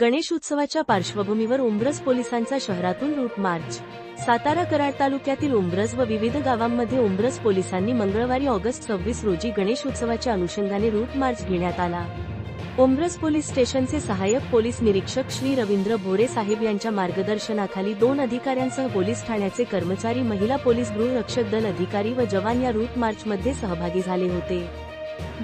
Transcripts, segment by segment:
गणेश उत्सवाच्या पार्श्वभूमीवर उंब्रज पोलिसांचा शहरातून रूट मार्च. सातारा कराड तालुक्यातील उंब्रज व विविध गावांमध्ये उंब्रज पोलिसांनी मंगळवारी ऑगस्ट सव्वीस रोजी गणेश उत्सवाच्या अनुषंगाने रूट मार्च घेण्यात आला. उंब्रज पोलीस स्टेशनचे सहाय्यक पोलीस निरीक्षक श्री रवींद्र भोरे साहेब यांच्या मार्गदर्शनाखाली दोन अधिकाऱ्यांसह पोलीस ठाण्याचे कर्मचारी महिला पोलीस गृहरक्षक दल अधिकारी व जवान या रूट मार्चमध्ये सहभागी झाले होते.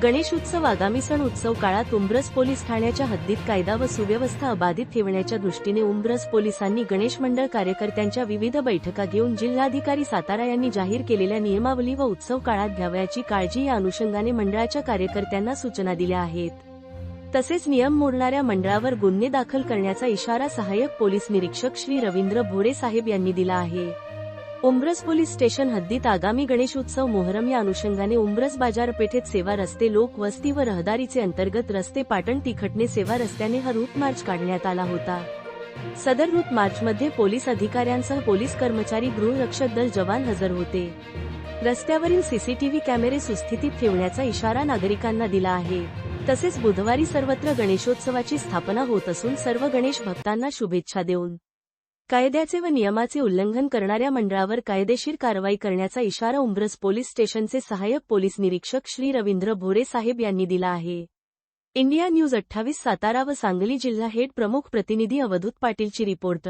गणेश उत्सव आगामी सण उत्सव काळात उंब्रज पोलीस ठाण्याच्या हद्दीत कायदा व सुव्यवस्था अबाधित ठेवण्याच्या दृष्टीने उंब्रज पोलिसांनी गणेश मंडळ कार्यकर्त्यांच्या विविध बैठका घेऊन जिल्हाधिकारी सातारा यांनी जाहीर केलेल्या नियमावली व उत्सव काळात घ्यावयाची काळजी या अनुषंगाने मंडळाच्या कार्यकर्त्यांना सूचना दिल्या आहेत. तसेच नियम मोडणाऱ्या मंडळावर गुन्हे दाखल करण्याचा इशारा सहाय्यक पोलीस निरीक्षक श्री रवींद्र भोरे साहेब यांनी दिला आहे. उंब्रज पोलीस स्टेशन हद्दीत आगामी गणेशोत्सव मोहरम या अनुषंगाने उंब्रज बाजारपेठेत सेवा रस्ते लोक वस्ती व रहदारीचे अंतर्गत रस्ते पाटण तिखटणे सेवा रस्त्याने हा रूट मार्च काढण्यात आला होता. सदर रूट मार्चमध्ये पोलीस अधिकाऱ्यांसह पोलीस कर्मचारी गृहरक्षक दल जवान हजर होते. रस्त्यावरील सीसीटीव्ही कॅमेरे सुस्थितीत ठेवण्याचा इशारा नागरिकांना दिला आहे. तसेच बुधवारी सर्वत्र गणेशोत्सवाची स्थापना होत असून सर्व गणेश भक्तांना शुभेच्छा देऊन कायद्याचे व नियमाचे उल्लंघन करणाऱ्या मंडळावर कायदेशीर कारवाई करण्याचा इशारा उंब्रज पोलीस स्टेशनचे सहाय्यक पोलीस निरीक्षक श्री रवींद्र भोरे साहेब यांनी दिला आहे. इंडिया न्यूज अठ्ठावीस सातारा व सांगली जिल्हा हेड प्रमुख प्रतिनिधी अवधूत पाटीलची रिपोर्ट.